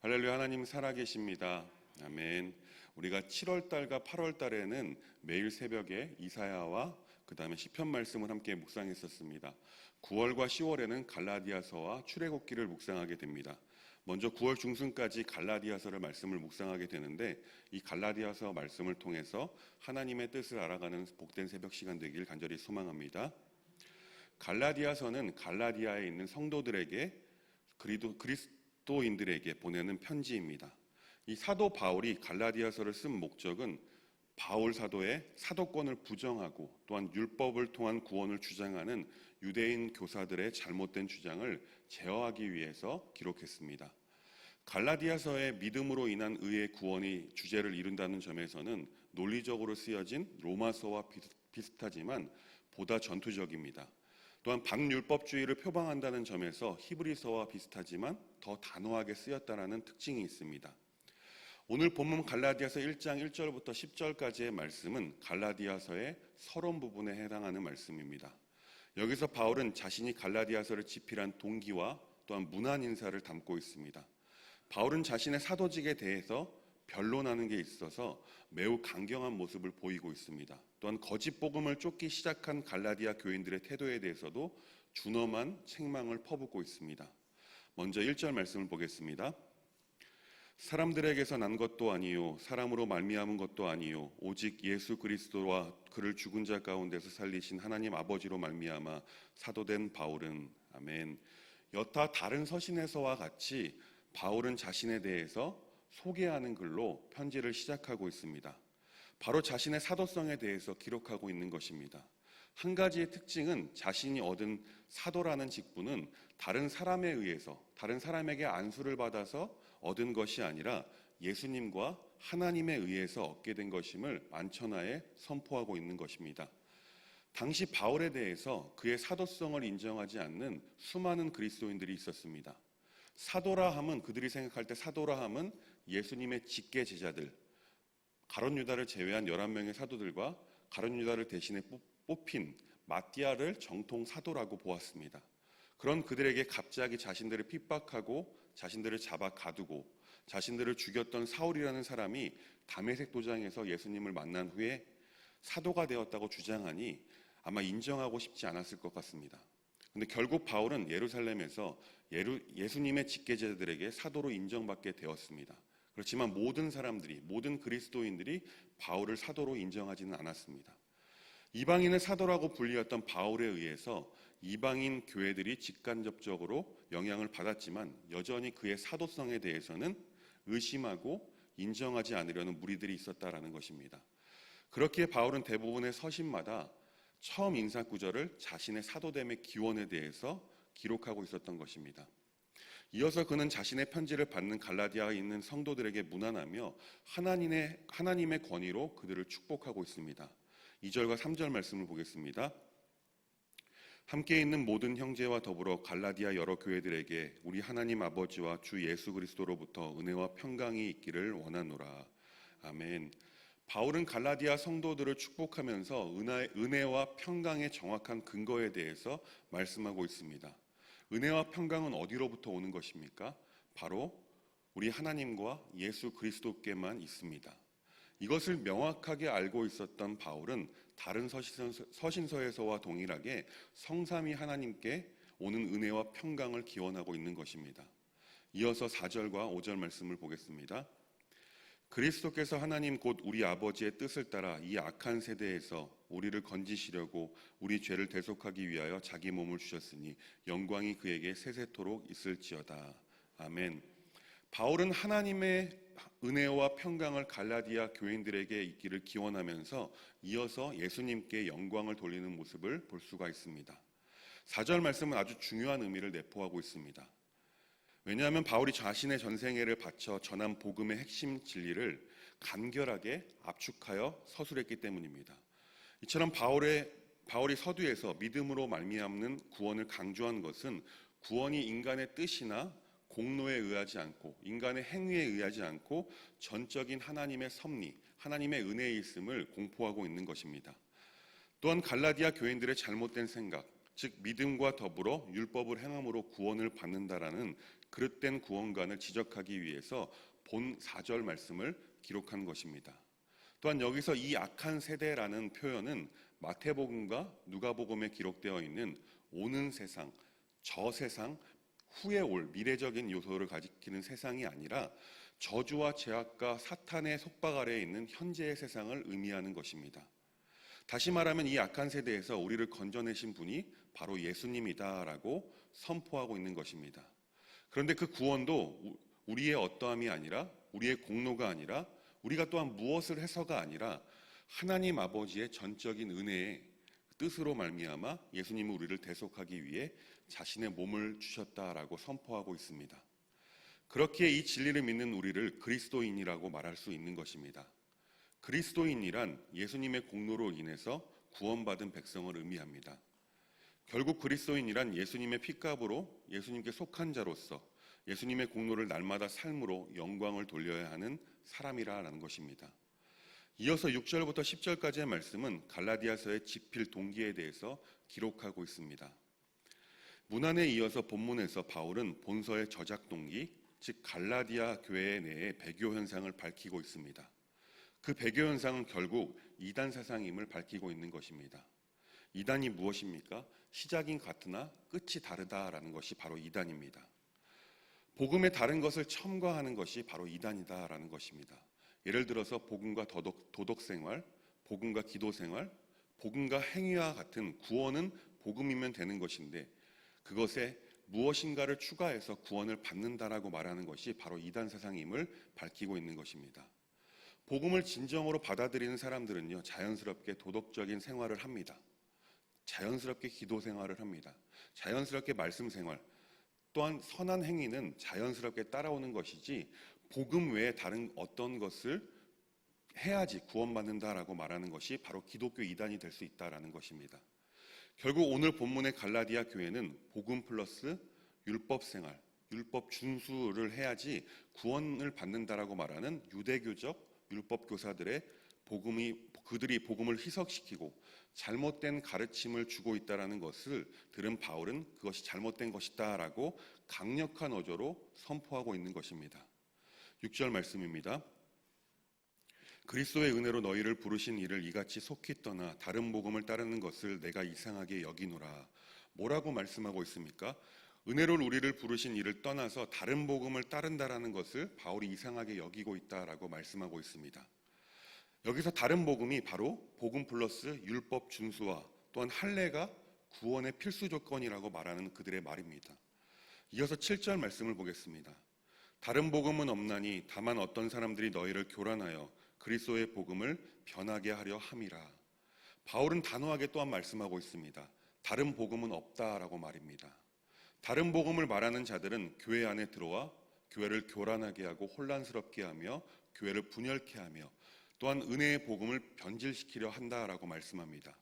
할렐루야 하나님 살아계십니다. 아멘. 우리가 7월 달과 8월 달에는 매일 새벽에 이사야와 그 다음에 시편 말씀을 함께 묵상했었습니다. 9월과 10월에는 갈라디아서와 출애굽기를 묵상하게 됩니다. 먼저 9월 중순까지 갈라디아서를 말씀을 묵상하게 되는데 이 갈라디아서 말씀을 통해서 하나님의 뜻을 알아가는 복된 새벽 시간 되길 간절히 소망합니다. 갈라디아서는 갈라디아에 있는 성도들에게 그리도 그리스 도인들에게 보내는 편지입니다. 이 사도 바울이 갈라디아서를 쓴 목적은 바울 사도의 사도권을 부정하고 또한 율법을 통한 구원을 주장하는 유대인 교사들의 잘못된 주장을 제어하기 위해서 기록했습니다. 갈라디아서의 믿음으로 인한 의의 구원이 주제를 이룬다는 점에서는 논리적으로 쓰여진 로마서와 비슷하지만 보다 전투적입니다. 또한 반율법주의를 표방한다는 점에서 히브리서와 비슷하지만 더 단호하게 쓰였다라는 특징이 있습니다. 오늘 본문 갈라디아서 1장 1절부터 10절까지의 말씀은 갈라디아서의 서론 부분에 해당하는 말씀입니다. 여기서 바울은 자신이 갈라디아서를 집필한 동기와 또한 문안 인사를 담고 있습니다. 바울은 자신의 사도직에 대해서 변론하는 게 있어서 매우 강경한 모습을 보이고 있습니다. 또한 거짓 복음을 쫓기 시작한 갈라디아 교인들의 태도에 대해서도 준엄한 책망을 퍼붓고 있습니다. 먼저 1절 말씀을 보겠습니다. 사람들에게서 난 것도 아니요 사람으로 말미암은 것도 아니요 오직 예수 그리스도와 그를 죽은 자 가운데서 살리신 하나님 아버지로 말미암아 사도된 바울은 아멘. 여타 다른 서신에서와 같이 바울은 자신에 대해서 소개하는 글로 편지를 시작하고 있습니다. 바로 자신의 사도성에 대해서 기록하고 있는 것입니다. 한 가지의 특징은 자신이 얻은 사도라는 직분은 다른 사람에 의해서, 다른 사람에게 안수를 받아서 얻은 것이 아니라 예수님과 하나님에 의해서 얻게 된 것임을 만천하에 선포하고 있는 것입니다. 당시 바울에 대해서 그의 사도성을 인정하지 않는 수많은 그리스도인들이 있었습니다. 사도라 함은 그들이 생각할 때 사도라 함은 예수님의 직계 제자들, 가론 유다를 제외한 11명의 사도들과 가론 유다를 대신해 뽑힌 마띠아를 정통 사도라고 보았습니다. 그런 그들에게 갑자기 자신들을 핍박하고 자신들을 잡아 가두고 자신들을 죽였던 사울이라는 사람이 담에색 도장에서 예수님을 만난 후에 사도가 되었다고 주장하니 아마 인정하고 싶지 않았을 것 같습니다. 근데 결국 바울은 예루살렘에서 예루, 예수님의 직계자들에게 사도로 인정받게 되었습니다. 그렇지만 모든 사람들이 모든 그리스도인들이 바울을 사도로 인정하지는 않았습니다. 이방인의 사도라고 불리었던 바울에 의해서 이방인 교회들이 직간접적으로 영향을 받았지만 여전히 그의 사도성에 대해서는 의심하고 인정하지 않으려는 무리들이 있었다라는 것입니다. 그렇기에 바울은 대부분의 서신마다 처음 인사 구절을 자신의 사도됨의 기원에 대해서 기록하고 있었던 것입니다. 이어서 그는 자신의 편지를 받는 갈라디아에 있는 성도들에게 문안하며 하나님의, 하나님의 권위로 그들을 축복하고 있습니다. 2절과 3절 말씀을 보겠습니다. 함께 있는 모든 형제와 더불어 갈라디아 여러 교회들에게 우리 하나님 아버지와 주 예수 그리스도로부터 은혜와 평강이 있기를 원하노라. 아멘. 바울은 갈라디아 성도들을 축복하면서 은혜와 평강의 정확한 근거에 대해서 말씀하고 있습니다. 은혜와 평강은 어디로부터 오는 것입니까? 바로 우리 하나님과 예수 그리스도께만 있습니다. 이것을 명확하게 알고 있었던 바울은 다른 서신서에서와 동일하게 성삼위 하나님께 오는 은혜와 평강을 기원하고 있는 것입니다. 이어서 4절과 5절 말씀을 보겠습니다. 그리스도께서 하나님 곧 우리 아버지의 뜻을 따라 이 악한 세대에서 우리를 건지시려고 우리 죄를 대속하기 위하여 자기 몸을 주셨으니 영광이 그에게 세세토록 있을지어다. 아멘. 바울은 하나님의 은혜와 평강을 갈라디아 교인들에게 있기를 기원하면서 이어서 예수님께 영광을 돌리는 모습을 볼 수가 있습니다. 4절 말씀은 아주 중요한 의미를 내포하고 있습니다. 왜냐하면 바울이 자신의 전생애를 바쳐 전한 복음의 핵심 진리를 간결하게 압축하여 서술했기 때문입니다. 이처럼 바울의 바울이 서두에서 믿음으로 말미암는 구원을 강조한 것은 구원이 인간의 뜻이나 공로에 의하지 않고 인간의 행위에 의하지 않고 전적인 하나님의 섭리, 하나님의 은혜에 있음을 공포하고 있는 것입니다. 또한 갈라디아 교인들의 잘못된 생각, 즉 믿음과 더불어 율법을 행함으로 구원을 받는다라는 그릇된 구원관을 지적하기 위해서 본 4절 말씀을 기록한 것입니다. 또한 여기서 이 악한 세대라는 표현은 마태복음과 누가복음에 기록되어 있는 오는 세상, 저 세상, 후에 올 미래적인 요소를 가지키는 세상이 아니라 저주와 죄악과 사탄의 속박 아래에 있는 현재의 세상을 의미하는 것입니다. 다시 말하면 이 악한 세대에서 우리를 건져내신 분이 바로 예수님이다라고 선포하고 있는 것입니다. 그런데 그 구원도 우리의 어떠함이 아니라 우리의 공로가 아니라 우리가 또한 무엇을 해서가 아니라 하나님 아버지의 전적인 은혜의 뜻으로 말미암아 예수님은 우리를 대속하기 위해 자신의 몸을 주셨다라고 선포하고 있습니다. 그렇기에 이 진리를 믿는 우리를 그리스도인이라고 말할 수 있는 것입니다. 그리스도인이란 예수님의 공로로 인해서 구원받은 백성을 의미합니다. 결국 그리스도인이란 예수님의 피값으로 예수님께 속한 자로서 예수님의 공로를 날마다 삶으로 영광을 돌려야 하는 사람이라는 것입니다. 이어서 6절부터 10절까지의 말씀은 갈라디아서의 집필 동기에 대해서 기록하고 있습니다. 문안에 이어서 본문에서 바울은 본서의 저작 동기, 즉 갈라디아 교회 내의 배교 현상을 밝히고 있습니다. 그 배교 현상은 결국 이단 사상임을 밝히고 있는 것입니다. 이단이 무엇입니까? 시작인 같으나 끝이 다르다라는 것이 바로 이단입니다. 복음의 다른 것을 첨가하는 것이 바로 이단이다라는 것입니다. 예를 들어서 복음과 도덕, 도덕 생활, 복음과 기도 생활, 복음과 행위와 같은 구원은 복음이면 되는 것인데 그것에 무엇인가를 추가해서 구원을 받는다라고 말하는 것이 바로 이단 사상임을 밝히고 있는 것입니다. 복음을 진정으로 받아들이는 사람들은요, 자연스럽게 도덕적인 생활을 합니다. 자연스럽게 기도 생활을 합니다. 자연스럽게 말씀 생활, 또한 선한 행위는 자연스럽게 따라오는 것이지 복음 외에 다른 어떤 것을 해야지 구원받는다라고 말하는 것이 바로 기독교 이단이 될 수 있다라는 것입니다. 결국 오늘 본문의 갈라디아 교회는 복음 플러스 율법 생활, 율법 준수를 해야지 구원을 받는다라고 말하는 유대교적 율법 교사들의 복음이 그들이 복음을 희석시키고 잘못된 가르침을 주고 있다라는 것을 들은 바울은 그것이 잘못된 것이다라고 강력한 어조로 선포하고 있는 것입니다. 6절 말씀입니다. 그리스도의 은혜로 너희를 부르신 이를 이같이 속히 떠나 다른 복음을 따르는 것을 내가 이상하게 여기노라. 뭐라고 말씀하고 있습니까? 은혜로 우리를 부르신 이를 떠나서 다른 복음을 따른다라는 것을 바울이 이상하게 여기고 있다라고 말씀하고 있습니다. 여기서 다른 복음이 바로 복음 플러스 율법 준수와 또한 할례가 구원의 필수 조건이라고 말하는 그들의 말입니다. 이어서 7절 말씀을 보겠습니다. 다른 복음은 없나니 다만 어떤 사람들이 너희를 교란하여 그리스도의 복음을 변하게 하려 함이라. 바울은 단호하게 또한 말씀하고 있습니다. 다른 복음은 없다라고 말입니다. 다른 복음을 말하는 자들은 교회 안에 들어와 교회를 교란하게 하고 혼란스럽게 하며 교회를 분열케 하며 또한 은혜의 복음을 변질시키려 한다라고 말씀합니다.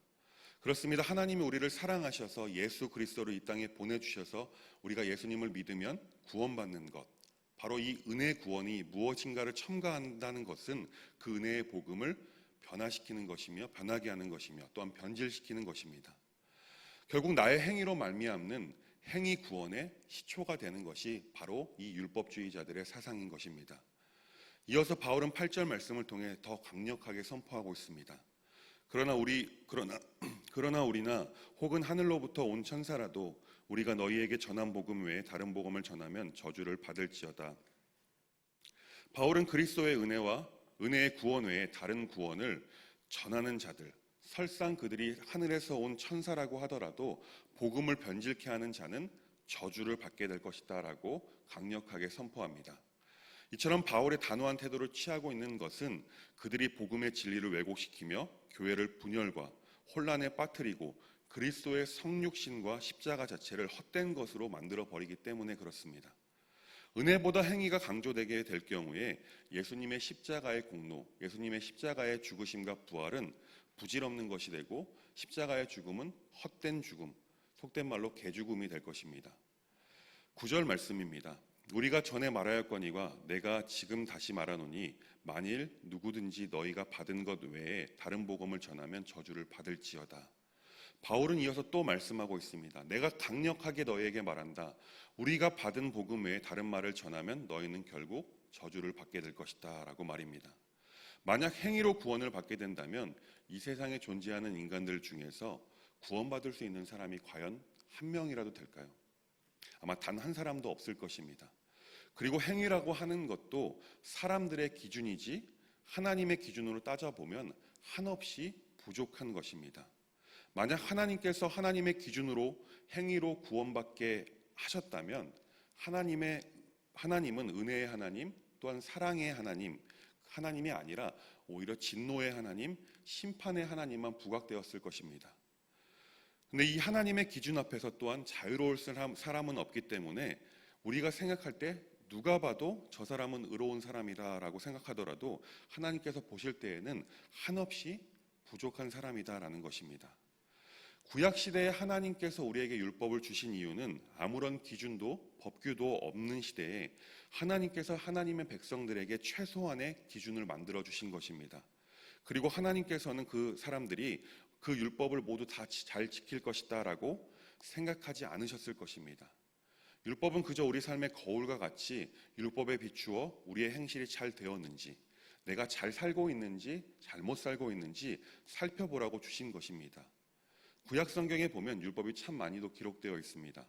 그렇습니다. 하나님이 우리를 사랑하셔서 예수 그리스도를 이 땅에 보내주셔서 우리가 예수님을 믿으면 구원받는 것. 바로 이 은혜 구원이 무엇인가를 첨가한다는 것은 그 은혜의 복음을 변화시키는 것이며 변하게 하는 것이며 또한 변질시키는 것입니다. 결국 나의 행위로 말미암는 행위 구원의 시초가 되는 것이 바로 이 율법주의자들의 사상인 것입니다. 이어서 바울은 8절 말씀을 통해 더 강력하게 선포하고 있습니다. 그러나 우리 그러나 그러나 우리나 혹은 하늘로부터 온 천사라도 우리가 너희에게 전한 복음 외에 다른 복음을 전하면 저주를 받을지어다. 바울은 그리스도의 은혜와 은혜의 구원 외에 다른 구원을 전하는 자들, 설상 그들이 하늘에서 온 천사라고 하더라도 복음을 변질케 하는 자는 저주를 받게 될 것이다라고 강력하게 선포합니다. 이처럼 바울의 단호한 태도를 취하고 있는 것은 그들이 복음의 진리를 왜곡시키며 교회를 분열과 혼란에 빠뜨리고 그리스도의 성육신과 십자가 자체를 헛된 것으로 만들어 버리기 때문에 그렇습니다. 은혜보다 행위가 강조되게 될 경우에 예수님의 십자가의 공로, 예수님의 십자가의 죽으심과 부활은 부질없는 것이 되고 십자가의 죽음은 헛된 죽음, 속된 말로 개죽음이 될 것입니다. 구절 말씀입니다. 우리가 전에 말하였 거니와 내가 지금 다시 말하노니 만일 누구든지 너희가 받은 것 외에 다른 복음을 전하면 저주를 받을지어다. 바울은 이어서 또 말씀하고 있습니다. 내가 강력하게 너희에게 말한다. 우리가 받은 복음 외에 다른 말을 전하면 너희는 결국 저주를 받게 될 것이다. 라고 말입니다. 만약 행위로 구원을 받게 된다면 이 세상에 존재하는 인간들 중에서 구원받을 수 있는 사람이 과연 한 명이라도 될까요? 아마 단 한 사람도 없을 것입니다. 그리고 행위라고 하는 것도 사람들의 기준이지 하나님의 기준으로 따져보면 한없이 부족한 것입니다. 만약 하나님께서 하나님의 기준으로 행위로 구원받게 하셨다면 하나님의 하나님은 은혜의 하나님 또한 사랑의 하나님 하나님이 아니라 오히려 진노의 하나님, 심판의 하나님만 부각되었을 것입니다. 근데 이 하나님의 기준 앞에서 또한 자유로울 사람, 사람은 없기 때문에 우리가 생각할 때 누가 봐도 저 사람은 의로운 사람이다라고 생각하더라도 하나님께서 보실 때에는 한없이 부족한 사람이다라는 것입니다. 구약 시대에 하나님께서 우리에게 율법을 주신 이유는 아무런 기준도 법규도 없는 시대에 하나님께서 하나님의 백성들에게 최소한의 기준을 만들어 주신 것입니다. 그리고 하나님께서는 그 사람들이 그 율법을 모두 다 잘 지킬 것이다라고 생각하지 않으셨을 것입니다. 율법은 그저 우리 삶의 거울과 같이 율법에 비추어 우리의 행실이 잘 되었는지, 내가 잘 살고 있는지, 잘못 살고 있는지 살펴보라고 주신 것입니다. 구약 성경에 보면 율법이 참 많이도 기록되어 있습니다.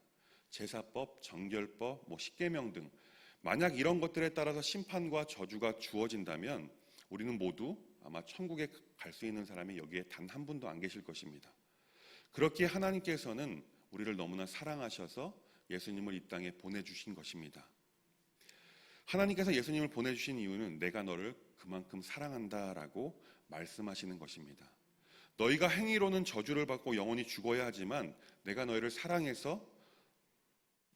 제사법, 정결법, 뭐 십계명 등 만약 이런 것들에 따라서 심판과 저주가 주어진다면 우리는 모두 아마 천국에 갈 수 있는 사람이 여기에 단 한 분도 안 계실 것입니다. 그렇기에 하나님께서는 우리를 너무나 사랑하셔서 예수님을 이 땅에 보내주신 것입니다. 하나님께서 예수님을 보내주신 이유는 내가 너를 그만큼 사랑한다라고 말씀하시는 것입니다. 너희가 행위로는 저주를 받고 영원히 죽어야 하지만 내가 너희를 사랑해서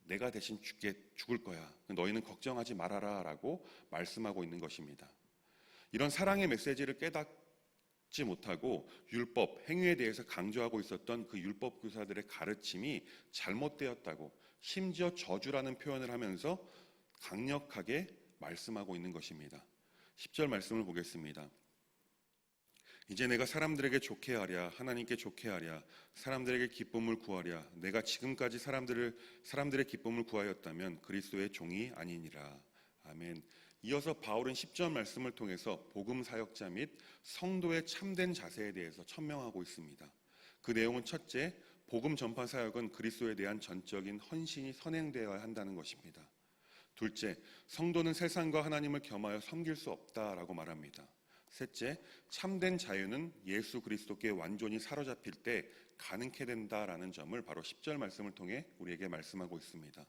내가 대신 죽게 죽을 거야. 너희는 걱정하지 말아라라고 말씀하고 있는 것입니다. 이런 사랑의 메시지를 깨닫지 못하고 율법, 행위에 대해서 강조하고 있었던 그 율법 교사들의 가르침이 잘못되었다고 심지어 저주라는 표현을 하면서 강력하게 말씀하고 있는 것입니다. 10절 말씀을 보겠습니다. 이제 내가 사람들에게 좋게 하랴 하나님께 좋게 하랴 사람들에게 기쁨을 구하랴 내가 지금까지 사람들을 사람들의 기쁨을 구하였다면 그리스도의 종이 아니니라 아멘. 이어서 바울은 10절 말씀을 통해서 복음 사역자 및 성도의 참된 자세에 대해서 천명하고 있습니다. 그 내용은 첫째, 복음 전파 사역은 그리스도에 대한 전적인 헌신이 선행되어야 한다는 것입니다. 둘째, 성도는 세상과 하나님을 겸하여 섬길 수 없다라고 말합니다. 셋째, 참된 자유는 예수 그리스도께 완전히 사로잡힐 때 가능케 된다라는 점을 바로 10절 말씀을 통해 우리에게 말씀하고 있습니다.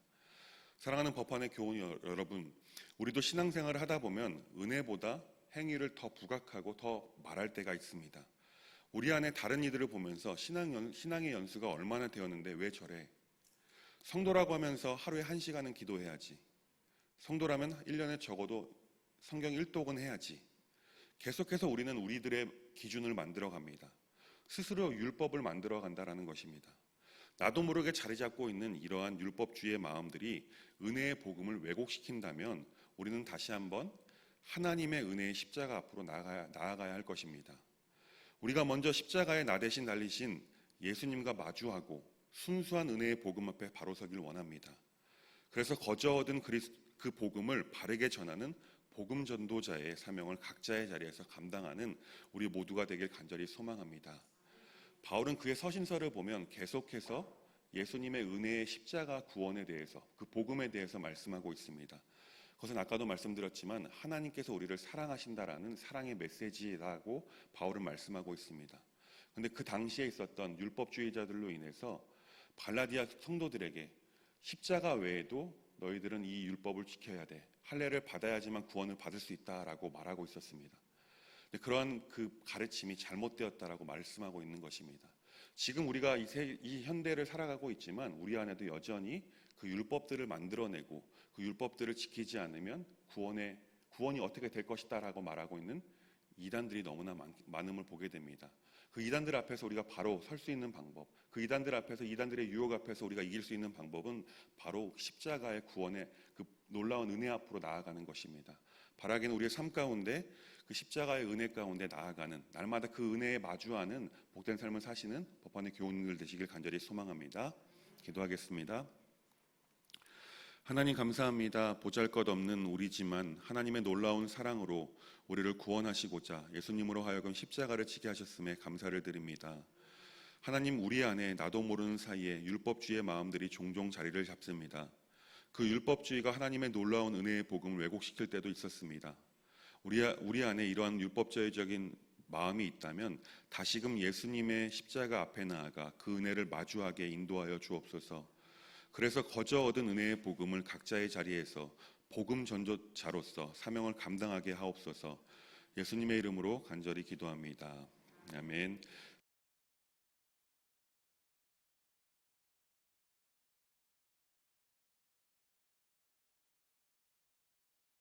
사랑하는 법안의 교훈 여러분, 우리도 신앙생활을 하다 보면 은혜보다 행위를 더 부각하고 더 말할 때가 있습니다. 우리 안에 다른 이들을 보면서 신앙 연, 신앙의 연수가 얼마나 되었는데 왜 저래? 성도라고 하면서 하루에 한 시간은 기도해야지. 성도라면 1년에 적어도 성경 1독은 해야지. 계속해서 우리는 우리들의 기준을 만들어 갑니다. 스스로 율법을 만들어 간다라는 것입니다. 나도 모르게 자리 잡고 있는 이러한 율법주의의 마음들이 은혜의 복음을 왜곡시킨다면 우리는 다시 한번 하나님의 은혜의 십자가 앞으로 나아가야, 나아가야 할 것입니다. 우리가 먼저 십자가에 나 대신 달리신 예수님과 마주하고 순수한 은혜의 복음 앞에 바로 서길 원합니다. 그래서 거저 얻은 그 복음을 바르게 전하는 복음 전도자의 사명을 각자의 자리에서 감당하는 우리 모두가 되길 간절히 소망합니다. 바울은 그의 서신서를 보면 계속해서 예수님의 은혜의 십자가 구원에 대해서 그 복음에 대해서 말씀하고 있습니다. 그것은 아까도 말씀드렸지만 하나님께서 우리를 사랑하신다라는 사랑의 메시지라고 바울은 말씀하고 있습니다. 근데 그 당시에 있었던 율법주의자들로 인해서 발라디아 성도들에게 십자가 외에도 너희들은 이 율법을 지켜야 돼. 할례를 받아야지만 구원을 받을 수 있다라고 말하고 있었습니다. 그러한 그 가르침이 잘못되었다라고 말씀하고 있는 것입니다. 지금 우리가 이, 세, 이 현대를 살아가고 있지만 우리 안에도 여전히 그 율법들을 만들어내고 그 율법들을 지키지 않으면 구원의 구원이 어떻게 될 것이다라고 말하고 있는 이단들이 너무나 많, 많음을 보게 됩니다. 그 이단들 앞에서 우리가 바로 설 수 있는 방법, 그 이단들 앞에서 이단들의 유혹 앞에서 우리가 이길 수 있는 방법은 바로 십자가의 구원의 그 놀라운 은혜 앞으로 나아가는 것입니다. 바라기는 우리의 삶 가운데 그 십자가의 은혜 가운데 나아가는 날마다 그 은혜에 마주하는 복된 삶을 사시는 법관의 교우님들 되시길 간절히 소망합니다. 기도하겠습니다. 하나님 감사합니다. 보잘 것 없는 우리지만 하나님의 놀라운 사랑으로 우리를 구원하시고자 예수님으로 하여금 십자가를 지게 하셨음에 감사를 드립니다. 하나님 우리 안에 나도 모르는 사이에 율법주의의 마음들이 종종 자리를 잡습니다. 그 율법주의가 하나님의 놀라운 은혜의 복음을 왜곡시킬 때도 있었습니다. 우리, 우리 안에 이러한 율법주의적인 마음이 있다면 다시금 예수님의 십자가 앞에 나아가 그 은혜를 마주하게 인도하여 주옵소서. 그래서 거저 얻은 은혜의 복음을 각자의 자리에서 복음 전도자로서 사명을 감당하게 하옵소서. 예수님의 이름으로 간절히 기도합니다. 아멘.